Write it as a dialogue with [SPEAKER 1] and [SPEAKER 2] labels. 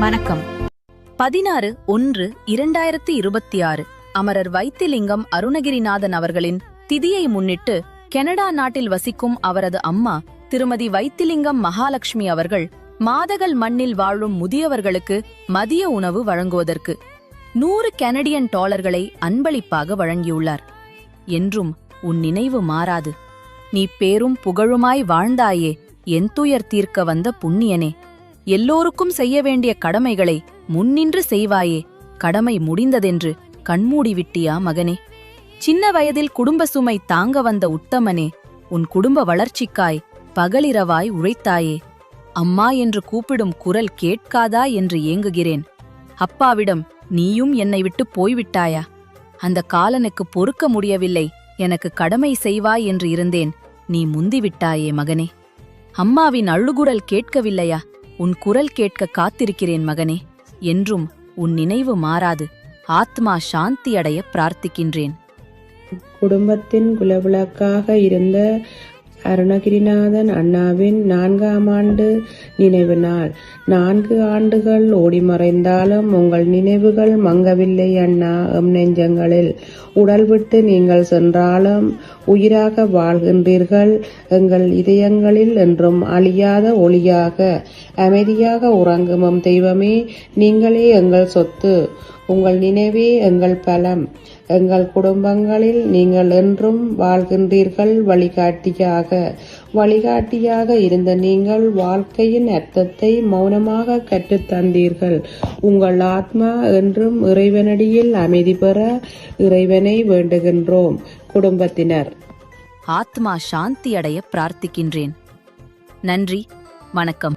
[SPEAKER 1] வணக்கம். பதினாறு ஒன்று இரண்டாயிரத்தி இருபத்தி ஆறு அமரர் வைத்திலிங்கம் அருணகிரிநாதன் அவர்களின் திதியை முன்னிட்டு கனடா நாட்டில் வசிக்கும் அவரது அம்மா திருமதி வைத்திலிங்கம் மகாலட்சுமி அவர்கள் மாதகள் மண்ணில் வாழும் முதியவர்களுக்கு மதிய உணவு வழங்குவதற்கு நூறு கனடியன் டாலர்களை அன்பளிப்பாக வழங்கியுள்ளார். என்றும் உன் நினைவு மாறாது. நீ பேரும் புகழுமாய் வாழ்ந்தாயே என் துயர் தீர்க்க வந்த புண்ணியனே. எல்லோருக்கும் செய்ய வேண்டிய கடமைகளை முன்னின்று செய்வாயே. கடமை முடிந்ததென்று கண்மூடி விட்டியா மகனே. சின்ன வயதில் குடும்ப சுமை தாங்க வந்த உத்தமனே உன் குடும்ப வளர்ச்சிக்காய் பகலிரவாய் உழைத்தாயே. அம்மா என்று கூப்பிடும் குரல் கேட்காதா என்று ஏங்குகிறேன். அப்பாவிடம் நீயும் என்னை விட்டு போய்விட்டாயா? அந்த காலனுக்கு பொறுக்க முடியவில்லை எனக்கு கடமை செய்வாய் என்று இருந்தேன் நீ முந்திவிட்டாயே மகனே. அம்மாவின் அழுகுரல் கேட்கவில்லையா? உன் குரல் கேட்க காத்திருக்கிறேன் மகனே. என்றும் உன் நினைவு மாறாது. ஆத்மா சாந்தியடைய பிரார்த்திக்கின்றேன்.
[SPEAKER 2] குடும்பத்தின் குலவிளக்காக இருந்த அருணகிரிநாதன் அண்ணாவின் நான்காம் ஆண்டு நினைவு நாள். நான்கு ஆண்டுகள் ஓடி மறைந்தாலும் உங்கள் நினைவுகள் மங்கவில்லை அண்ணா எம் நெஞ்சங்களில். உடல் விட்டு நீங்கள் சென்றாலும் உயிராக வாழ்கின்றீர்கள். எங்கள் இதயங்களில் என்றும் அழியாத ஒளியாக அமைதியாக உறங்கும் தெய்வமே நீங்களே எங்கள் சொத்து. உங்கள் நினைவே எங்கள் பலம். எங்கள் குடும்பங்களில் நீங்கள் என்றும் வாழ்கின்றீர்கள் வழிகாட்டியாக. வழிகாட்டியாக இருந்த நீங்கள் வாழ்க்கையின் அர்த்தத்தை மௌனமாக கற்றுத்தந்தீர்கள் உங்கள் ஆத்மா என்றும் இறைவனடியில் அமைதி பெற இறைவனை வேண்டுகின்றோம். குடும்பத்தினர்.
[SPEAKER 1] ஆத்மா சாந்தி அடைய பிரார்த்திக்கின்றேன். நன்றி. வணக்கம்.